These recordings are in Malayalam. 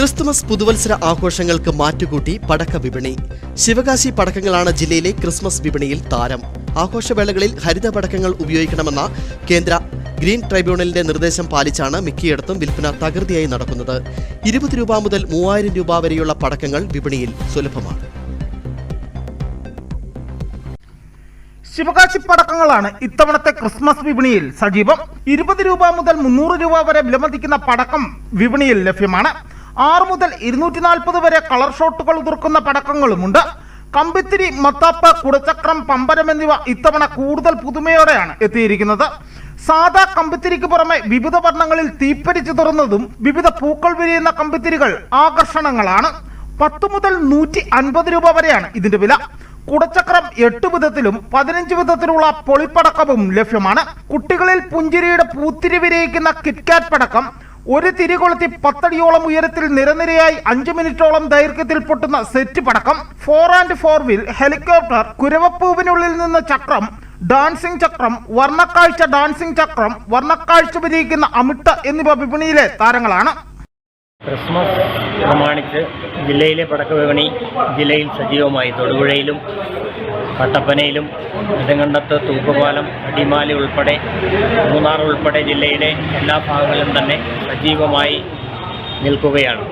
ക്രിസ്തുമസ് പുതുവത്സര ആഘോഷങ്ങൾക്ക് മാറ്റുകൂട്ടി പടക്ക വിപണി. ശിവകാശി പടക്കങ്ങളാണ് ജില്ലയിലെ ക്രിസ്മസ് വിപണിയിൽ താരം. ആഘോഷവേളകളിൽ ഹരിത പടക്കങ്ങൾ ഉപയോഗിക്കണമെന്ന കേന്ദ്ര ഗ്രീൻ ട്രൈബ്യൂണലിന്റെ നിർദ്ദേശം പാലിച്ചാണ് മിക്കയിടത്തും വിൽപ്പന തകൃതിയായി നടക്കുന്നത്. ഇരുപത് രൂപ മുതൽ മൂവായിരം രൂപ വരെയുള്ള പടക്കങ്ങൾ വിപണിയിൽ സുലഭമാണ്. ശിവകാശി പടക്കങ്ങളാണ് ഇത്തവണത്തെ ക്രിസ്മസ് വിപണിയിൽ സജീവം. ഇരുപത് രൂപ മുതൽ മുന്നൂറ് രൂപ വരെ വിലമതിക്കുന്ന പടക്കം വിപണിയിൽ ലഭ്യമാണ്. ആറ് മുതൽ ഇരുന്നൂറ്റി നാൽപ്പത് വരെ കളർ ഷോട്ടുകൾ ഉതിർക്കുന്ന പടക്കങ്ങളുമുണ്ട്. കമ്പിത്തിരി മത്താപ്പ് കുടച്ചക്രം പമ്പരം എന്നിവ ഇത്തവണ കൂടുതൽ പുതുമയോടെയാണ് എത്തിയിരിക്കുന്നത്. സാധാ കമ്പിത്തിരിക്ക് പുറമെ വിവിധ വർണങ്ങളിൽ തീപ്പരിച്ചു തുറന്നതും വിവിധ പൂക്കൾ വിരിയുന്ന കമ്പിത്തിരികൾ ആകർഷണങ്ങളാണ്. പത്ത് മുതൽ നൂറ്റി അൻപത് രൂപ വരെയാണ് ഇതിന്റെ വില. കുടച്ചക്രം എട്ട് വിധത്തിലും പതിനഞ്ച് വിധത്തിലുള്ള പൊളിപ്പടക്കവും ലഭ്യമാണ്. കുട്ടികളിൽ പുഞ്ചിരിയുടെ പൂത്തിരി വിരയിക്കുന്ന കിറ്റ്കാറ്റ് പടക്കം ഒരു തിരി കൊളുത്തി പത്തടിയോളം ഉയരത്തിൽ നിരനിരയായി അഞ്ചു മിനിറ്റോളം ദൈർഘ്യത്തിൽ പൊട്ടുന്ന സെറ്റ് പടക്കം four and four wheel helicopter കുരവപ്പൂവിനുള്ളിൽ നിന്ന് ചക്രം ഡാൻസിംഗ് ചക്രം വർണക്കാഴ്ച ഡാൻസിംഗ് ചക്രം വർണക്കാഴ്ച വിരിയിക്കുന്ന അമിട്ട എന്നിവ വിപണിയിലെ താരങ്ങളാണ്. ക്രിസ്മസ് പ്രമാണിച്ച് ജില്ലയിലെ പടക്ക വിപണി ജില്ലയിൽ സജീവമായി. തൊടുപുഴയിലും കട്ടപ്പനയിലും നെടുങ്കണ്ടത്ത് തൂക്കുപാലം അടിമാലി ഉൾപ്പെടെ മൂന്നാർ ഉൾപ്പെടെ ജില്ലയിലെ എല്ലാ ഭാഗങ്ങളിലും തന്നെ സജീവമായി നിൽക്കുകയാണ്.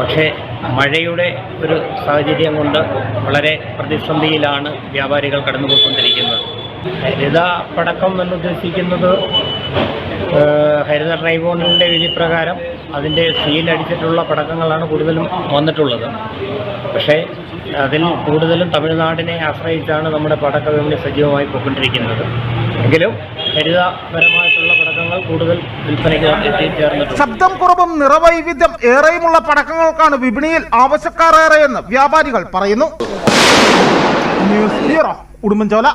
പക്ഷേ മഴയുടെ ഒരു സാഹചര്യം കൊണ്ട് വളരെ പ്രതിസന്ധിയിലാണ് വ്യാപാരികൾ കടന്നുപോയിക്കൊണ്ടിരിക്കുന്നത്. ഹരിത പടക്കം എന്നുദ്ദേശിക്കുന്നത് ഹരിത ട്രൈബ്യൂണലിന്റെ വിധിപ്രകാരം അതിന്റെ സീൽ അടിച്ചിട്ടുള്ള പടക്കങ്ങളാണ് കൂടുതലും വന്നിട്ടുള്ളത്. പക്ഷേ അതിൽ കൂടുതലും തമിഴ്നാടിനെ ആശ്രയിച്ചാണ് നമ്മുടെ പടക്ക വിപണി സജീവമായി പോയിക്കൊണ്ടിരിക്കുന്നത്. എങ്കിലും ഹരിതപരമായിട്ടുള്ള പടക്കങ്ങൾ കൂടുതൽ വിൽപ്പനയ്ക്ക് എത്തിച്ചേർന്നിട്ടുണ്ട്. ശബ്ദം കുറവും നിറവൈവിധ്യം ഏറെയുമുള്ള പടക്കങ്ങൾക്കാണ് വിപണിയിൽ ആവശ്യക്കാരേറെയെന്ന് വ്യാപാരികൾ പറയുന്നു. News bureau Udumbanchola.